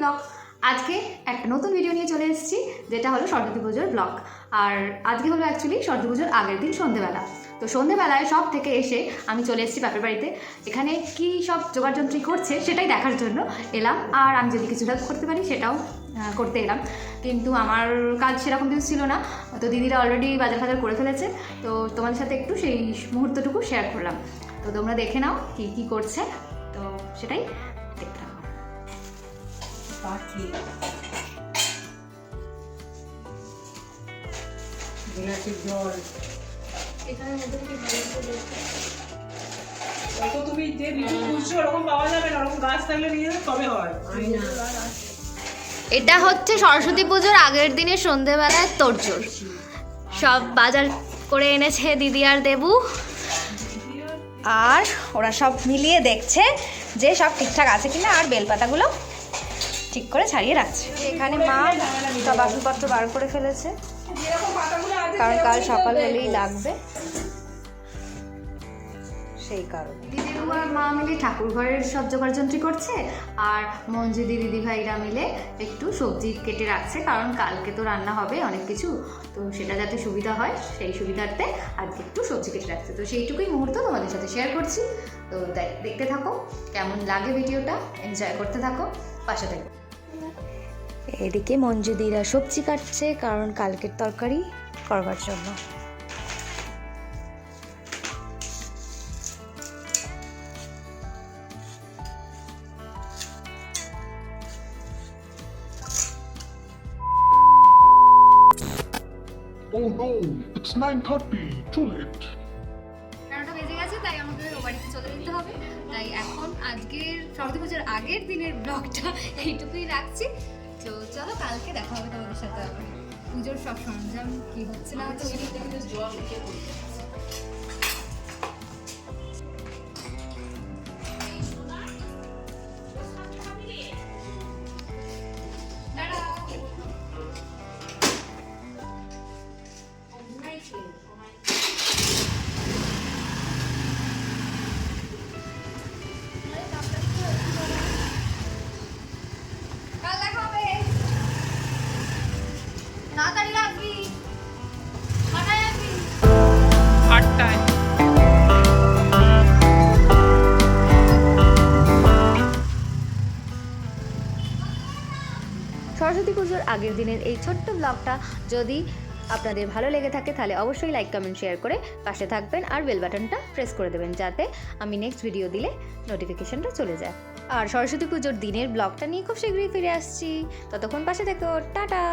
Blog আজকে একটা নতুন ভিডিও নিয়ে চলে এসেছি, যেটা হলো সরস্বতী পুজোর ব্লগ আর আজকে হলো অ্যাকচুয়ালি সরস্বতী পুজোর আগের দিন সন্ধেবেলা। তো সন্ধেবেলায় সব থেকে এসে আমি চলে এসেছি বাপের বাড়িতে। এখানে কি সব যোগাযন্ত্রী করছে সেটাই দেখার জন্য এলাম। আর আমি যদি কিছু হেল্প করতে পারি সেটাও করতে এলাম। কিন্তু আমার কাজ সেরকম কিছু ছিল না। তো দিদিরা অলরেডি বাজার ফাজার করে ফেলেছে। তো তোমাদের সাথে একটু সেই মুহূর্তটুকু শেয়ার করলাম। তো তোমরা দেখে নাও কি কি করছে। তো সেটাই থাকো। পাখি গোলাপের জল হয়তো তুমি যে বিচু খুঁজছো ওরকম পাওয়া যাবে না ওরকম গাছ থাকলে নিয়ে যাবে তবে হয় এটা হচ্ছে সরস্বতী পুজোর আগের দিনের সন্ধেবেলায় তোড়জোড়। সব বাজার করে এনেছে দিদি আর দেবু। আর ওরা সব মিলিয়ে দেখছে যে সব ঠিকঠাক আছে কিনা আর বেলপাতাগুলো ঠিক করে ছাড়িয়ে রাখছে। এখানে মা সব বাসনপত্র বার করে ফেলেছে। কারণ কাল সকাল হলেই লাগবে। সেই কারণে। দিদি আর মা মিলে ঠাকুর ঘরের সব জোগাড়যন্ত্রী করছে আর মঞ্জুদি দিদি ভাইরা মিলে একটু সবজি কেটে রাখছে কারণ কালকে তো রান্না হবে অনেক কিছু। তো সেটা যাতে সুবিধা হয় সেই সুবিধার্থে আজকে একটু সবজি কেটে রাখছে। তো সেইটুকুই মুহূর্ত তোমাদের সাথে শেয়ার করছি। তো দেখ- দেখতে থাকো কেমন লাগে ভিডিওটা এনজয় করতে থাকো পাশে থাকো। এদিকে মঞ্জুদিরা সবজি কাটছে কারণ কালকের তরকারি করবার জন্য Oh no, it's 9.30, too late. বেজে গেছে তাই আমাকে বাড়িতে চলে যেতে হবে তাই এখন আজকের সরস্বতী পুজোর আগের দিনের ব্লগটা এইটুকুই রাখছি। তো চলো কালকে দেখা হবে তোমাদের সাথে পুজোর সব সরঞ্জাম কি হচ্ছে না হচ্ছে তাড়াতাড়ি রাখবি কটায় আসবি। আটটায়। সরস্বতী পুজোর আগের দিনের এই ছোট্ট ব্লগটা যদি আপনাদের ভালো লেগে থাকে তাহলে অবশ্যই লাইক কমেন্ট শেয়ার করে পাশে থাকবেন আর বেল বাটনটা প্রেস করে দেবেন যাতে আমি নেক্সট ভিডিও দিলে নোটিফিকেশনটা চলে যায়। আর সরস্বতী পুজোর দিনের ব্লগটা নিয়ে খুব শীঘ্রই ফিরে আসছি। ততক্ষণ পাশে থেকো। টাটা!